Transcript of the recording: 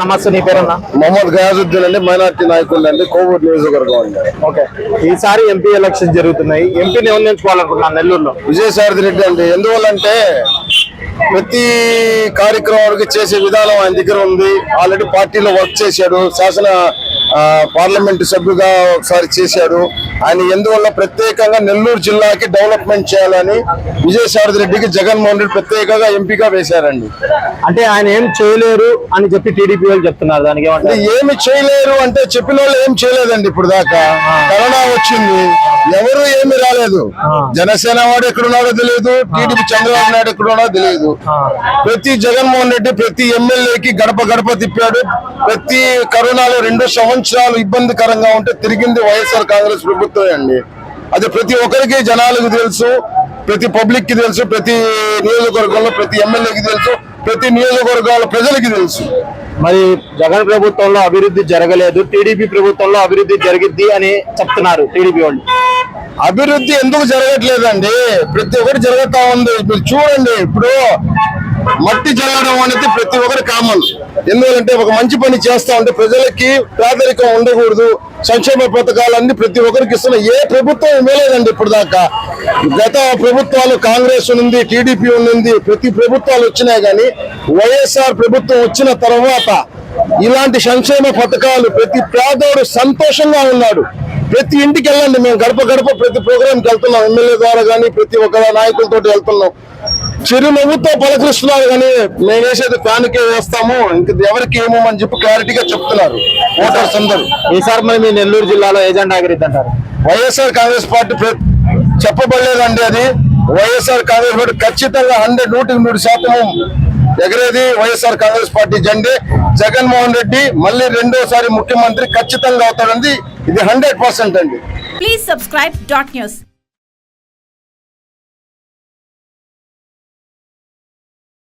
నమస్తే నీ మొహమ్మద్ గయాజుద్దీన్ అండి మైనార్టీ నాయకులు అండి కోవూరు నియోజకవర్గం అండి. ఓకే. ఈసారి ఎంపీ ఎలక్షన్ జరుగుతున్నాయి. ఎంపీని నిర్ణయించుకోవాలనుకుంటున్నాను నెల్లూరులో. విజయసారథి రెడ్డి అండి ఎందువల్లంటే ప్రతి కార్యక్రమానికి చేసే విధానం ఆయన దగ్గర ఉంది. ఆల్రెడీ పార్టీలో వర్క్ చేశాడు శాసన పార్లమెంట్ సభ్యుగా ఒకసారి చేశాడు ఆయన ఎందువల్ల ప్రత్యేకంగా నెల్లూరు జిల్లాకి డెవలప్మెంట్ చేయాలని విజయసారథి రెడ్డికి జగన్మోహన్ రెడ్డి ప్రత్యేకంగా ఎంపీగా వేశారండి. అంటే ఆయన ఏం చేయలేరు అని చెప్పి టీడీపీ వాళ్ళు చెప్తున్నారు. దానికి అంటే ఏమి చేయలేరు అంటే చెప్పిన వాళ్ళు ఏం చేయలేదండి ఇప్పుడు దాకా. కరోనా వచ్చింది. ఎవరు ఏమి రాలేదు. జనసేన వాడు ఎక్కడున్నాడో తెలియదు. టీడీపీ చంద్రబాబు నాయుడు ఎక్కడున్నాడో తెలియదు. ప్రతి జగన్మోహన్ రెడ్డి ప్రతి ఎమ్మెల్యేకి గడప గడప తిప్పాడు. ప్రతి కరోనాలో రెండు సంవత్సరాలు ఇబ్బందికరంగా ఉంటే తిరిగింది వైఎస్ఆర్ కాంగ్రెస్ ప్రభుత్వమే అండి. అది ప్రతి ఒక్కరికి జనాలకు తెలుసు ప్రతి పబ్లిక్కి తెలుసు ప్రతి నియోజకవర్గంలో ప్రతి ఎమ్మెల్యేకి తెలుసు ప్రతి నియోజకవర్గాల ప్రజలకి తెలుసు. మరి జగన్ ప్రభుత్వంలో అభివృద్ధి జరగలేదు టీడీపీ ప్రభుత్వంలో అభివృద్ధి జరిగిద్ది అని చెప్తున్నారు టీడీపీ వాళ్ళు. అభివృద్ధి ఎందుకు జరగట్లేదండి? ప్రతి ఒక్కటి జరుగుతా ఉంది. మీరు చూడండి ఇప్పుడు మట్టి జరగడం అనేది ప్రతి ఒక్కరు కామన్ ఎందుకంటే ఒక మంచి పని చేస్తా ఉంటే ప్రజలకి పేదరికం ఉండకూడదు. సంక్షేమ పథకాలన్నీ ప్రతి ఒక్కరికి ఇస్తున్న ఏ ప్రభుత్వం ఇవ్వలేదండి ఇప్పుడు దాకా గత ప్రభుత్వాలు కాంగ్రెస్ ఉంది టీడీపీ ఉంది ప్రతి ప్రభుత్వాలు వచ్చినాయి కానీ వైఎస్ఆర్ ప్రభుత్వం వచ్చిన తర్వాత ఇలాంటి సంక్షేమ పథకాలు ప్రతి పేదోడు సంతోషంగా ఉన్నాడు. ప్రతి ఇంటికి వెళ్ళండి. మేము గడప గడప ప్రతి ప్రోగ్రామ్కి వెళ్తున్నాం. ఎమ్మెల్యే ద్వారా కానీ ప్రతి ఒక్క నాయకులతో వెళ్తున్నాం. చిరునవ్వుతో పలకరిస్తున్నారు కానీ మేము వేసేది ఫ్యాన్కే వేస్తాము. ఇంక ఎవరికి ఏమో అని చెప్పి క్లారిటీగా చెప్తున్నారు ఓటర్స్ అందరూ. ఈసారి మరి మీ నెల్లూరు జిల్లాలో ఏజెండా ఎగిరిద్ది అంటారు వైఎస్ఆర్ కాంగ్రెస్ పార్టీ ప్ర- చెప్పబడలేదండి అది. వైఎస్ఆర్ కాంగ్రెస్ పార్టీ ఖచ్చితంగా హండ్రెడ్ నూటికి నూరు శాతం ఎగరేది వైఎస్ఆర్ కాంగ్రెస్ పార్టీ జెండే జగన్మోహన్ రెడ్డి మళ్ళీ రెండోసారి ముఖ్యమంత్రి ఖచ్చితంగా అవుతాడండి ఇది హండ్రెడ్ పర్సెంట్ అండి ప్లీజ్ సబ్స్క్రైబ్ dot.